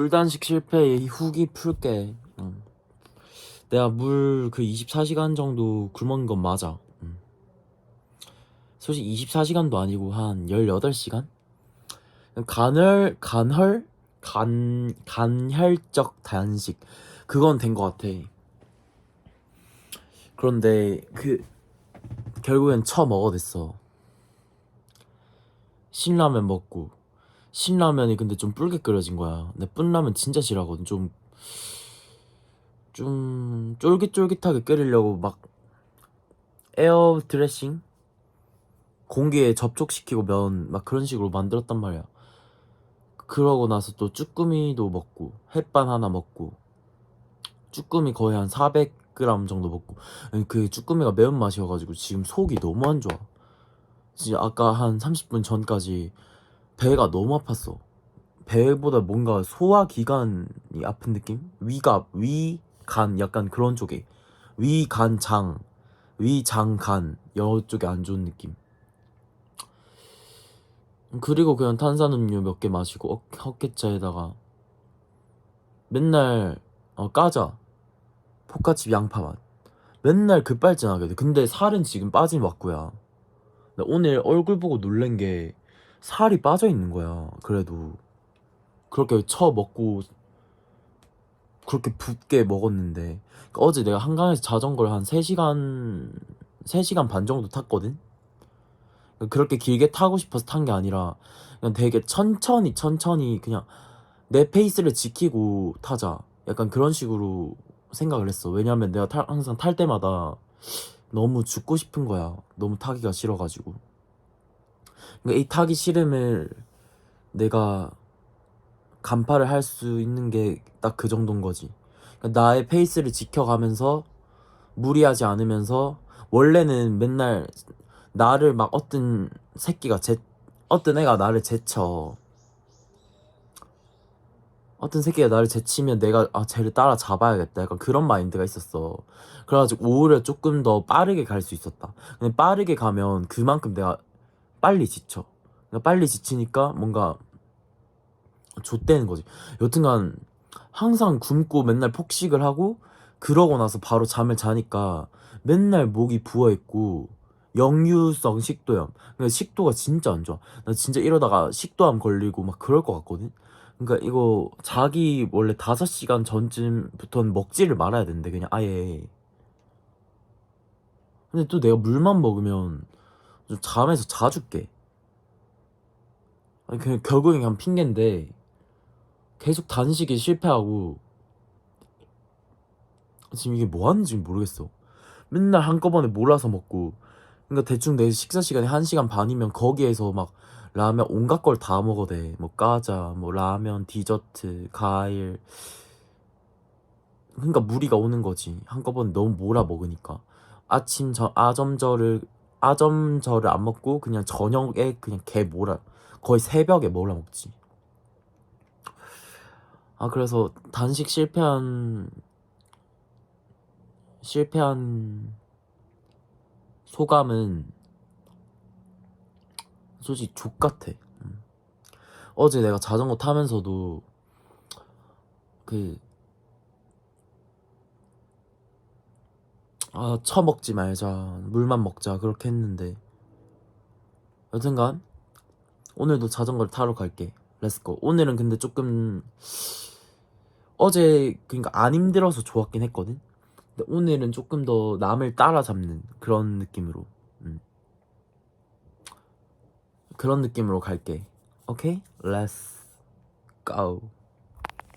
물단식 실패의 후기 풀게. 응. 내가 물 그 24시간 정도 굶은 건 맞아. 응. 솔직히 24시간도 아니고 한 18시간? 간헐 간헐 간 간혈적 단식 그건 된 것 같아. 그런데 그 결국엔 처 먹어댔어. 신라면 먹고 신라면이 근데 좀 붉게 끓여진 거야. 근데 뿔라면 진짜 싫어하거든. 좀 좀 쫄깃쫄깃하게 끓이려고 막 에어 드레싱 공기에 접촉시키고 면 막 그런 식으로 만들었단 말이야. 그러고 나서 또 쭈꾸미도 먹고 햇반 하나 먹고 쭈꾸미 거의 한 400g 정도 먹고 그 쭈꾸미가 매운맛이어가지고 지금 속이 너무 안 좋아. 진짜 아까 한 30분 전까지 배가 너무 아팠어. 배보다 뭔가 소화기관이 아픈 느낌? 위가 위, 간 약간 그런 쪽에 위, 간, 장, 위, 장, 간 이쪽에 안 좋은 느낌. 그리고 그냥 탄산음료 몇 개 마시고 어, 헛개차에다가 맨날 어, 까자 포카칩 양파맛 맨날 급발진하게 돼. 근데 살은 지금 빠진. 근데 오늘 얼굴 보고 놀란 게 살이 빠져 있는 거야. 그래도 그렇게 처 먹고 그렇게 붓게 먹었는데 그러니까 어제 내가 한강에서 자전거를 한 3시간 3시간 반 정도 탔거든. 그렇게 길게 타고 싶어서 탄 게 아니라 그냥 되게 천천히 천천히 그냥 내 페이스를 지키고 타자. 약간 그런 식으로 생각을 했어. 왜냐면 내가 탈- 항상 탈 때마다 너무 죽고 싶은 거야. 너무 타기가 싫어가지고. 그러니까 이 타기 싫음을 내가 간파를 할 수 있는 게 딱 그 정도인 거지. 그러니까 나의 페이스를 지켜가면서 무리하지 않으면서 원래는 맨날 나를 막 어떤 새끼가 제 어떤 애가 나를 제쳐. 어떤 새끼가 나를 제치면 내가 아 쟤를 따라 잡아야겠다 약간 그런 마인드가 있었어 그래가지고 오히려 조금 더 빠르게 갈 수 있었다 근데 빠르게 가면 그만큼 내가 빨리 지쳐. 그러니까 빨리 지치니까 뭔가 좆되는 거지. 여튼간 항상 굶고 맨날 폭식을 하고 그러고 나서 바로 잠을 자니까 맨날 목이 부어 있고 역류성 식도염. 그러니까 식도가 진짜 안 좋아. 나 진짜 이러다가 식도암 걸리고 막 그럴 것 같거든. 그러니까 이거 자기 원래 5시간 전쯤부터는 먹지를 말아야 된대 그냥 아예. 근데 또 내가 물만 먹으면 좀 잠에서 자줄게 아니 그냥 결국엔 그냥 핑계인데 계속 단식에 실패하고 지금 이게 뭐 하는지 모르겠어 맨날 한꺼번에 몰아서 먹고 그러니까 대충 내 식사 시간이 1시간 반이면 거기에서 막 라면 온갖 걸 다 먹어대. 뭐 과자, 뭐 라면, 디저트, 과일. 그러니까 무리가 오는 거지. 한꺼번에 너무 몰아 먹으니까. 아침 저 아점저를 아점저를 안 먹고 그냥 저녁에 그냥 개 몰아. 거의 새벽에 몰아 먹지. 아 그래서 단식 실패한 실패한 소감은 솔직히 족 같아. 음. 어제 내가 자전거 타면서도 그 아, 처먹지 말자. 물만 먹자. 그렇게 했는데. 여튼간, 오늘도 자전거를 타러 갈게. 렛츠고. 오늘은 근데 조금, 어제, 그니까 안 힘들어서 좋았긴 했거든? 근데 오늘은 조금 더 남을 따라잡는 그런 느낌으로. 음. 그런 느낌으로 갈게. 오케이? Let's go.